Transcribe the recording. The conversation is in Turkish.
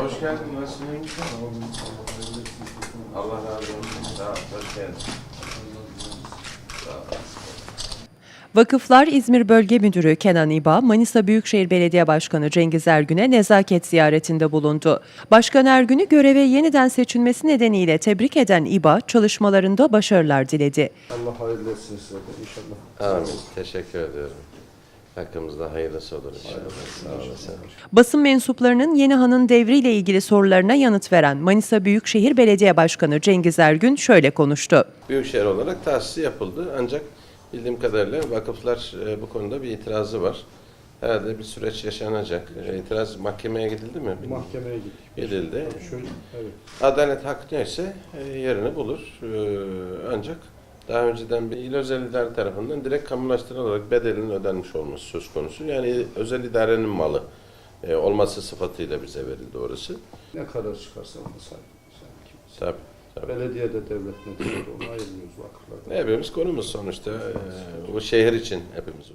Hoş geldin. Nasılsın? Allah razı olsun. Sağ ol. Hoş geldin. Vakıflar İzmir Bölge Müdürü Kenan İba, Manisa Büyükşehir Belediye Başkanı Cengiz Ergün'e nezaket ziyaretinde bulundu. Başkan Ergün'ü göreve yeniden seçilmesi nedeniyle tebrik eden İba, çalışmalarında başarılar diledi. Allah hayırlı etsin size de inşallah. Amin. Teşekkür ediyorum. Hakkımızda hayırlısı olur inşallah. Basın mensuplarının Yeni Han'ın devriyle ilgili sorularına yanıt veren Manisa Büyükşehir Belediye Başkanı Cengiz Ergün şöyle konuştu. Büyükşehir olarak tahsisi yapıldı. Ancak bildiğim kadarıyla vakıflar e, bu konuda bir itirazı var. Herhalde bir süreç yaşanacak. E, itiraz mahkemeye gidildi mi? Bilmiyorum. Mahkemeye. Gidildi. Tabii şöyle, evet. Adalet hak neyse e, yerini bulur. Ancak daha önceden bir il özel idare tarafından direkt kamulaştırılarak bedelinin ödenmiş olması söz konusu. Yani özel idarenin malı e, olması sıfatıyla bize verildi orası. Ne kadar çıkarsa ona sahip. Tabii. tabii. Belediye de devlet neticede onu ayırmıyoruz vakıflardan. Hepimiz konumuz sonuçta. E, bu şehir için hepimiz.